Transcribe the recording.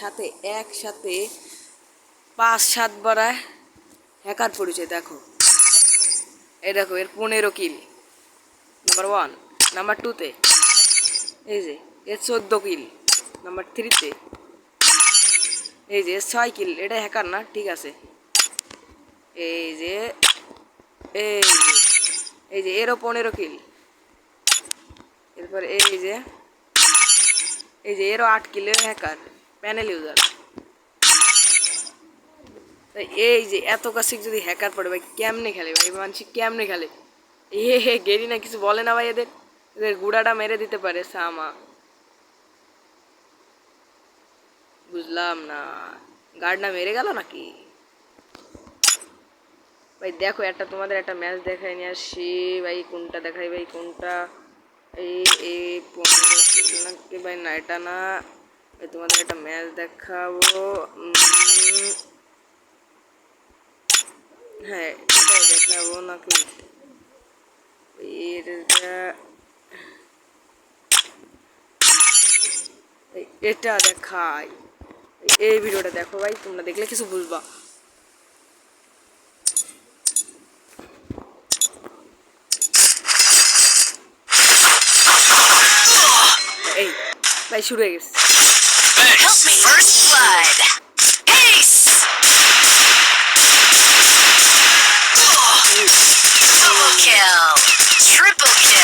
সাথে, একসাথে পাঁচ, সাত বারায় হ্যাকার পরিচয় দেখো। এই দেখো, এর পনেরো কিল নাম্বার ওয়ান নাম্বার টুতে এই যে, এর চোদ্দ কিল নাম্বার থ্রিতে এই যে ছয় কিল এটা হ্যাকার না, ঠিক আছে। এই যে এই যে এই যে, এরও পনেরো কিল এরপর এই যে এই যে, এরও আট কিলের হ্যাকার। প্যানেল ইউজার এই যে এত কাছে যদি হ্যাকার পড়ে, ভাই, কেমনে খেলে, ভাই? মানুষ কেমনে খেলে? এ, হে, গেরি না, কিছু বলে না, ভাই, এদের? এদের গুড়াটা মেরে দিতে পারে, সামা। বুঝলাম না। গার্ডটা মেরে গেল নাকি? ভাই, দেখো, একটা তোমাদের একটা ম্যাচ দেখাই নিয়ে আসি ভাই, কোনটা দেখাই ভাই, কোনটা? এই এই পনেরো ভাই, না, এটা না। তোমাদের একটা ম্যাচ দেখাবো। হ্যাঁ এটাই দেখাবো নাকি? এটা এটা দেখাই। এই ভিডিওটা দেখো ভাই, তোমরা দেখলে কিছু বুঝবা। এই ভাই শুরু হয়ে গেছে। Help me. First blood. Ace! Double kill. Triple kill.